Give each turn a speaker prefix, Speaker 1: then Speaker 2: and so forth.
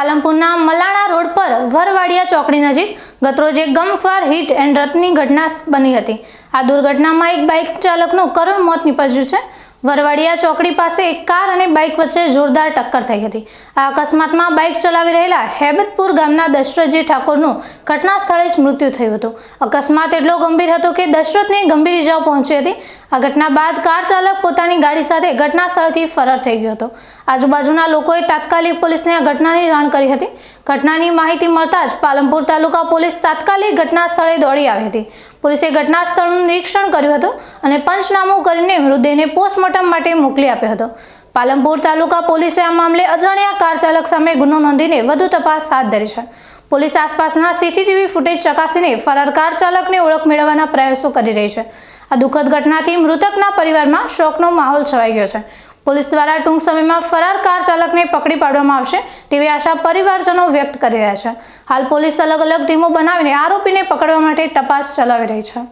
Speaker 1: પાલનપુરના Malana road પર વરવાડિયા ચોકડી નજીક ગતરોજ ગમખ્વાર હિટ એન્ડ રથની ઘટના બની હતી. આ દુર્ઘટનામાં એક બાઇક ચાલકનું કરુણ મોત નીપજ્યું છે. વરવાડિયા ચોકડી પાસે એક કાર અને બાઇક વચ્ચે જોરદાર ટક્કર થઈ હતી. આ અકસ્માતમાં બાઇક ચલાવી રહેલા હેબતપુર ગામના દશરથજી ઠાકોરનું ઘટના સ્થળે જ મૃત્યુ થયું હતું. અકસ્માત એટલો ગંભીર હતો કે દશરથને ગંભીર ઇજાઓ પહોંચી હતી. આ ઘટના બાદ કાર ચાલક પોતાની ગાડી સાથે ઘટના સ્થળથી ફરાર થઈ ગયો હતો. આજુબાજુના લોકોએ તાત્કાલિક પોલીસને આ ઘટનાની જાણ કરી હતી. ઘટનાની માહિતી મળતા જ પાલનપુર તાલુકા પોલીસ તાત્કાલિક ઘટના સ્થળે દોડી આવી હતી. પોલીસે ઘટના સ્થળનું નિરીક્ષણ કર્યું હતું અને પંચનામું કરીને મૃતદેહને પોસ્ટમોર્ટમ માટે મોકલી આપ્યો હતો. પાલનપુર તાલુકા પોલીસે આ મામલે અજાણ્યા કાર ચાલક સામે ગુનો નોંધીને વધુ તપાસ હાથ ધરી છે. પોલીસ આસપાસના સીસીટીવી ફૂટેજ ચકાસીને ફરાર કાર ચાલકની ઓળખ મેળવવાના પ્રયાસો કરી રહી છે. આ દુઃખદ ઘટનાથી મૃતકના પરિવારમાં શોકનો માહોલ છવાઈ ગયો છે. પોલીસ દ્વારા ટૂંક સમયમાં ફરાર કાર ચાલકને પકડી પાડવામાં આવશે તેવી આશા પરિવારજનો વ્યક્ત કરી રહ્યા છે. હાલ પોલીસ અલગ અલગ ટીમો બનાવીને આરોપીને પકડવા માટે તપાસ ચલાવી રહી છે.